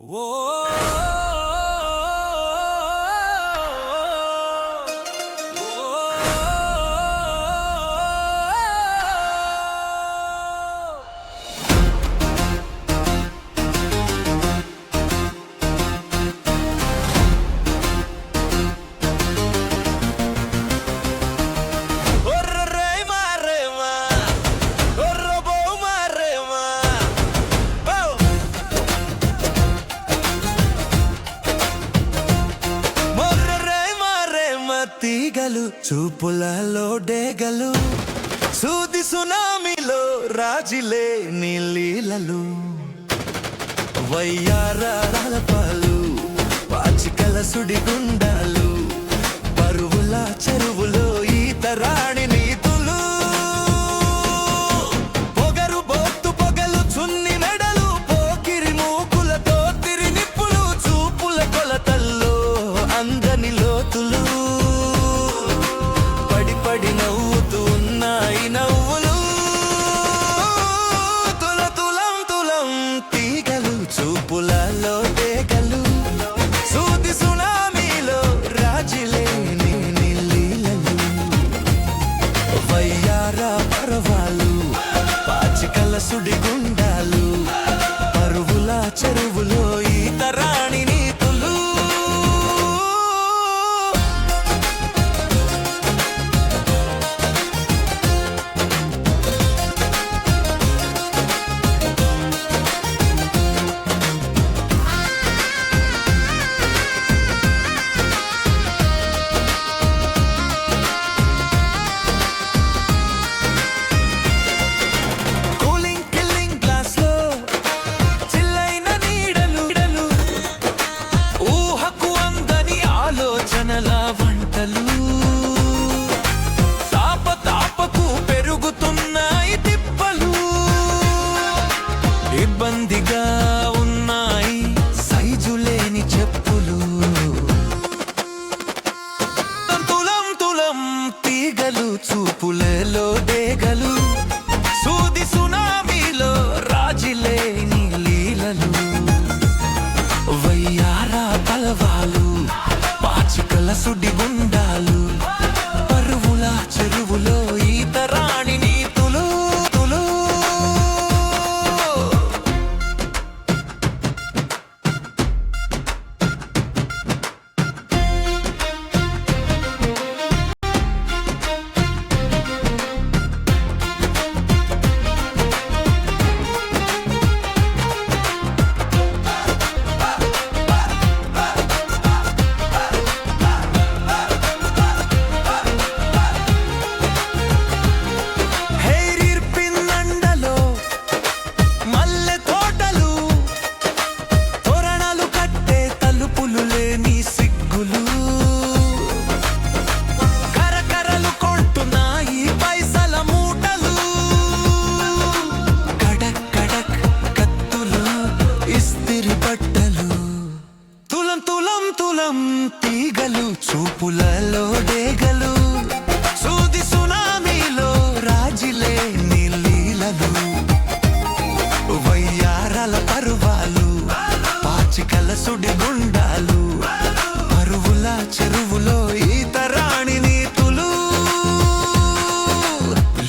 Whoa. తీగలు చూపులలో డేగలు సూది సునామీలో రాజిలే నీలీలలు. వయ్యారాల పాలు పాచికల సుడిగుండాలు పరువుల చెరువులో వయ్యారా పరవాలు పాచికల సుడిగుండాలు పరువుల చెరువులో చూపులలో దేగలు సూది సునామీలో రాజిలేని లీలలు. వయ్యారా పలవాలు పాచికల సుడి చూపులలో డేగలు సూది సునామీలో రాజిలే నీలీలలు వయ్యారల పరువాలు పాచికల సుడి గుండాలు పరువుల చెరువులో ఈ రాణి నీతులు.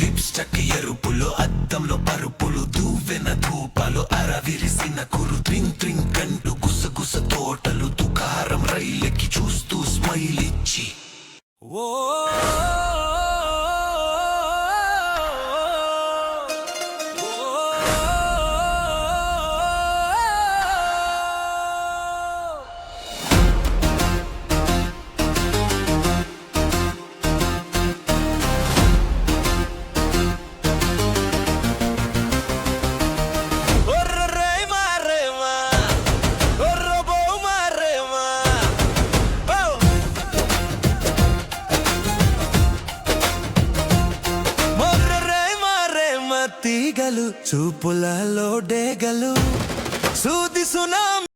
లిప్స్టక్ ఎరుపులు అద్దంలో పరుపులు దువ్వెన ధూపాలు అరవిరిసిన కురు త్రింగ్ త్రింగ్ కంటూ గుసగుస తోటలు తుకారం రైలెక్కి చూస్తూ స్మైల్ ఇచ్చి ఓ మారేమ తీగలు చూపులలో డేగలు. సూది సునామీ